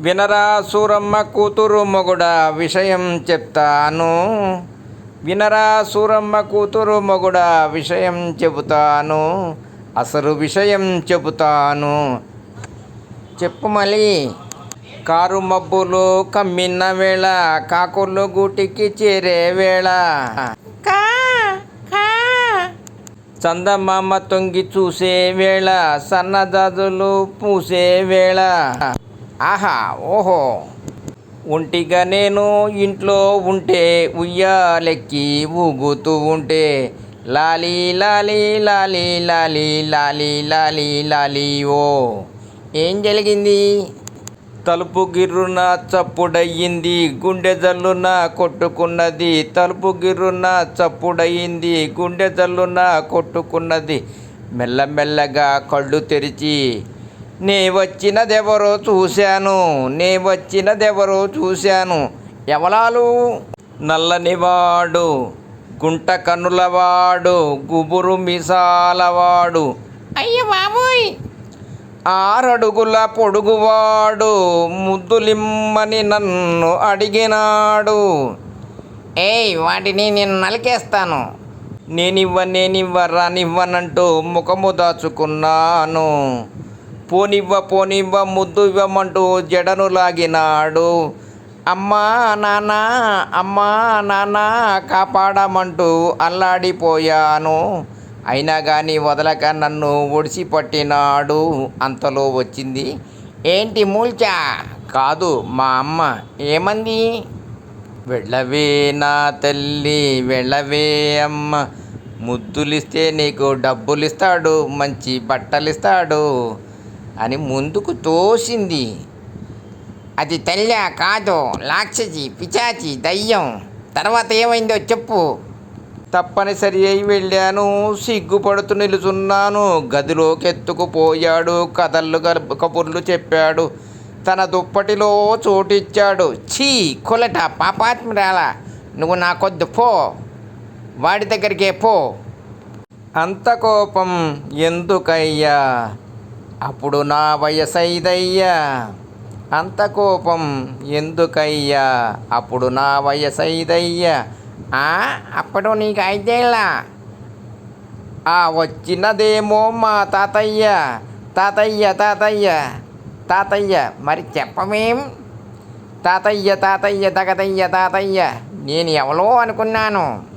వినరా సూరమ్మ కూతురు మొగుడ విషయం చెప్తాను. వినరా సూరమ్మ కూతురు మొగుడ విషయం చెబుతాను. అసలు విషయం చెబుతాను. చెప్పు మళ్ళీ. కారు మబ్బులు కమ్మిన వేళ కాకులు గూటికి చేరే వేళ. చందమామ తొంగి చూసే వేళ సన్నదాదులు పూసే వేళ. ఆహా ఓహో. ఒంటిగా నేను ఇంట్లో ఉంటే ఉయ్యాలెక్కి ఊగుతూ ఉంటే లాలి లాలి లాలి లాలి లాలి లాలి లాలి ఓ. ఏం జరిగింది? తలుపు గిర్రున చప్పుడయ్యింది గుండె జల్లున కొట్టుకున్నది. తలుపు గిర్రున చప్పుడయ్యింది గుండె జల్లున కొట్టుకున్నది. మెల్లమెల్లగా కళ్ళు తెరిచి నే వచ్చినదెవరో చూశాను నే వచ్చినదెవరో చూశాను. ఎవలాలు? నల్లనివాడు గుంట కన్నులవాడు గుబురు మిసాలవాడు. అయ్య బాబోయ్! ఆరడుగుల పొడుగువాడు ముద్దులిమ్మని నన్ను అడిగినాడు. ఏయ్ వాటిని నేను నలికేస్తాను. నేనివ్వ నేనివ్వ రానివ్వనంటూ ముఖము దాచుకున్నాను. పోనివ్వ పోనివ్వ ముద్దు ఇవ్వమంటూ జడను లాగినాడు అమ్మా నాన్న అమ్మా నాన్న కాపాడమంటూ అల్లాడిపోయాను. అయినా కానీ వదలక నన్ను ఒడిసి పట్టినాడు అంతలో వచ్చింది ఏంటి మూల్చా? కాదు మా అమ్మ. ఏమంది? వెళ్ళవే నా తల్లి వెళ్ళవే అమ్మ. ముద్దులిస్తే నీకు డబ్బులు ఇస్తాడు మంచి బట్టలు ఇస్తాడు అని ముందుకు తోసింది. అది తల్లి కాదు లాక్షసి పిచాచి దయ్యం. తర్వాత ఏమైందో చెప్పు. తప్పనిసరి అయి వెళ్ళాను సిగ్గుపడుతూ నిలుచున్నాను. గదిలోకి ఎత్తుకుపోయాడు కథలు కబుర్లు చెప్పాడు. తన దుప్పటిలో చోటిచ్చాడు. ఛీ కొలట పాపాత్మరాల నువ్వు నాకొద్దు పో. వాడి దగ్గరికే పో. అంత కోపం ఎందుకయ్యా? అప్పుడు నా వయసైదయ్యా. అంత కోపం ఎందుకయ్యా? అప్పుడు నా వయసైదయ్యా. ఆ, అప్పుడు నీకు ఐదేళ్ళా? ఆ వచ్చినదేమో మా తాతయ్య. తాతయ్య తాతయ్య తాతయ్య మరి చెప్పమేం? తాతయ్య తాతయ్య తగతయ్య తాతయ్య నేను ఎవలో అనుకున్నాను?